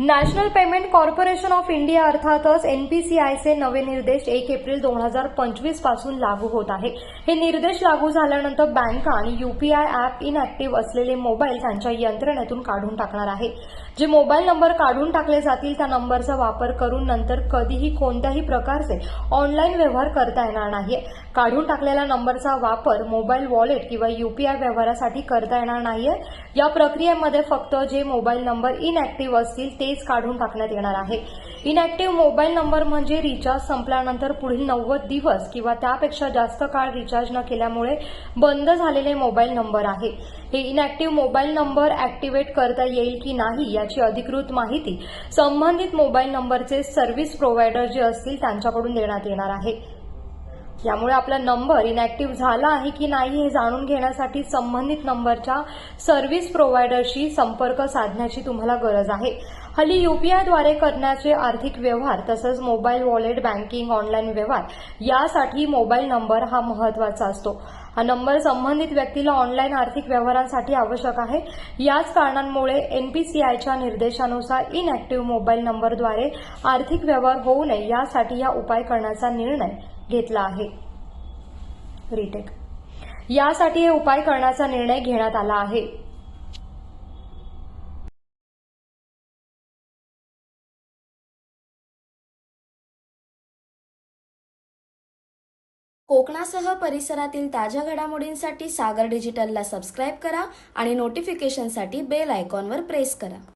National payment corporation of India अर्थातच एनपीसीआयचे नवे निर्देश एक एप्रिल दोन हजार पंचवीसपासून लागू होत आहे. हे निर्देश लागू झाल्यानंतर बँका आणि युपीआय ॲप इनॅक्टिव्ह असलेले मोबाईल त्यांच्या यंत्रणेतून काढून टाकणार आहे. जे मोबाईल नंबर काढून टाकले जातील त्या नंबरचा वापर करून नंतर कधीही कोणत्याही प्रकारचे ऑनलाईन व्यवहार करता येणार नाहीये. काढून टाकलेल्या नंबरचा वापर मोबाईल वॉलेट किंवा युपीआय व्यवहारासाठी करता येणार नाहीये. या प्रक्रियेमध्ये फक्त जे मोबाईल नंबर इनॅक्टिव्ह असतील ते तेच काढून टाकण्यात येणार आहे. इनॅक्टिव्ह मोबाईल नंबर म्हणजे रिचार्ज संपल्यानंतर पुढील नव्वद दिवस किंवा त्यापेक्षा जास्त काळ रिचार्ज न केल्यामुळे बंद झालेले मोबाईल नंबर आहे. हे इनॅक्टिव्ह मोबाईल नंबर ऍक्टिव्हेट करता येईल की नाही याची अधिकृत माहिती संबंधित मोबाईल नंबरचे सर्व्हिस प्रोव्हायडर जे असतील त्यांच्याकडून देण्यात येणार आहे. यामुळे आपला नंबर इनॅक्टिव्ह झाला आहे की नाही हे जाणून घेण्यासाठी संबंधित नंबरच्या सर्व्हिस प्रोव्हायडरशी संपर्क साधण्याची तुम्हाला गरज आहे. हल्ली युपीआयद्वारे करण्याचे आर्थिक व्यवहार तसंच मोबाईल वॉलेट बँकिंग ऑनलाईन व्यवहार यासाठी मोबाईल नंबर हा महत्त्वाचा असतो. हा नंबर संबंधित व्यक्तीला ऑनलाईन आर्थिक व्यवहारांसाठी आवश्यक आहे. याच कारणांमुळे एनपीसीआयच्या निर्देशानुसार इनॅक्टिव्ह मोबाईल नंबरद्वारे आर्थिक व्यवहार होऊ नये यासाठी हा उपाय करण्याचा निर्णय घेतला आहे. रिटेक यासाठी हे उपाय करण्याचा निर्णय घेण्यात आला आहे. कोकणासह परिसरातील ताज्या घडामोडींसाठी सागर डिजिटलला सबस्क्राईब करा आणि नोटिफिकेशनसाठी बेल आयकॉनवर प्रेस करा.